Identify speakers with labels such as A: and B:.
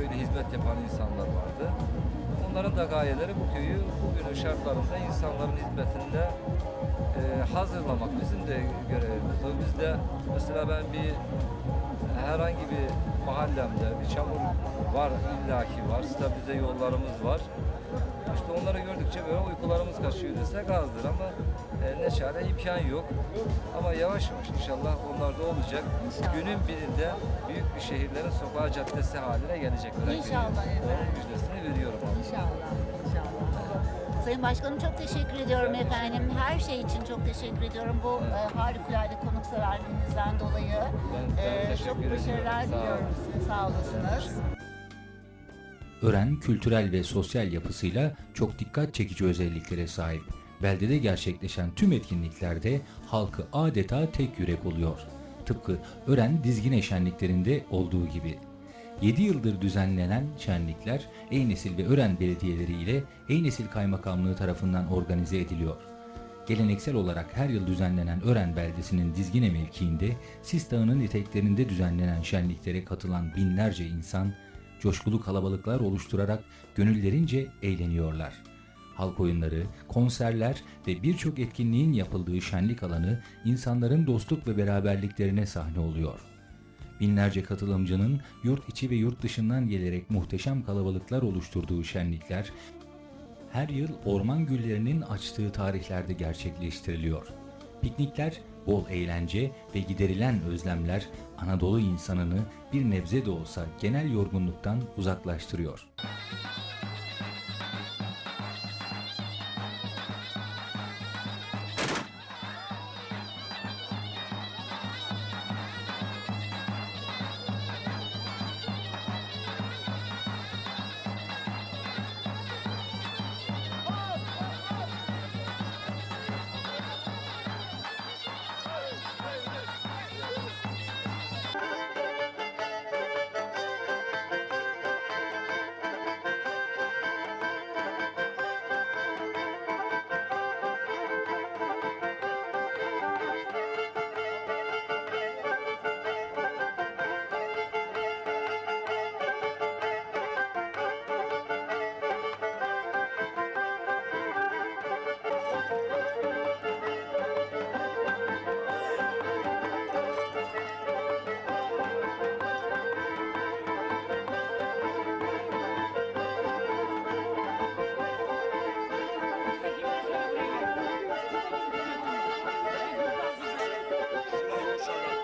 A: Köyde hizmet yapan insanlar vardı. Onların da gayeleri bu köyü bugünün şartlarında insanların hizmetinde e, hazırlamak bizim de görevimiz. O biz de mesela ben bir herhangi bir mahallemde bir çamur var illaki var. Stabilize yollarımız var. İşte onları gördükçe böyle uykularımız kaçıyor desek azdır ama e, ne çare imkan yok. Ama yavaş yavaş inşallah onlar da olacak.
B: İnşallah.
A: Günün birinde büyük bir şehirlerin sokağı caddesi haline gelecek. Ören köyü.
B: İnşallah
A: Onun müjdesini veriyorum. abi.
B: İnşallah, inşallah. Sayın Başkanım çok teşekkür ediyorum efendim. Her şey için çok teşekkür ediyorum. Bu e, harikulade konukseverliğinizden dolayı. E, çok başarılar
A: Sağ
B: diliyorum
A: olun.
B: size. Sağ olasınız.
C: Ören kültürel ve sosyal yapısıyla çok dikkat çekici özelliklere sahip. Beldede gerçekleşen tüm etkinliklerde halkı adeta tek yürek oluyor. Tıpkı Ören Dizgine şenliklerinde olduğu gibi. 7 yıldır düzenlenen şenlikler Eynesil ve Ören belediyeleri ile Eynesil Kaymakamlığı tarafından organize ediliyor. Geleneksel olarak her yıl düzenlenen Ören beldesinin Dizgine mevkiinde Sis Dağı'nın eteklerinde düzenlenen şenliklere katılan binlerce insan coşkulu kalabalıklar oluşturarak gönüllerince eğleniyorlar. Halk oyunları, konserler ve birçok etkinliğin yapıldığı şenlik alanı insanların dostluk ve beraberliklerine sahne oluyor. Binlerce katılımcının yurt içi ve yurt dışından gelerek muhteşem kalabalıklar oluşturduğu şenlikler her yıl orman güllerinin açtığı tarihlerde gerçekleştiriliyor. Piknikler, bol eğlence ve giderilen özlemler Anadolu insanını bir nebze de olsa genel yorgunluktan uzaklaştırıyor. Thank you.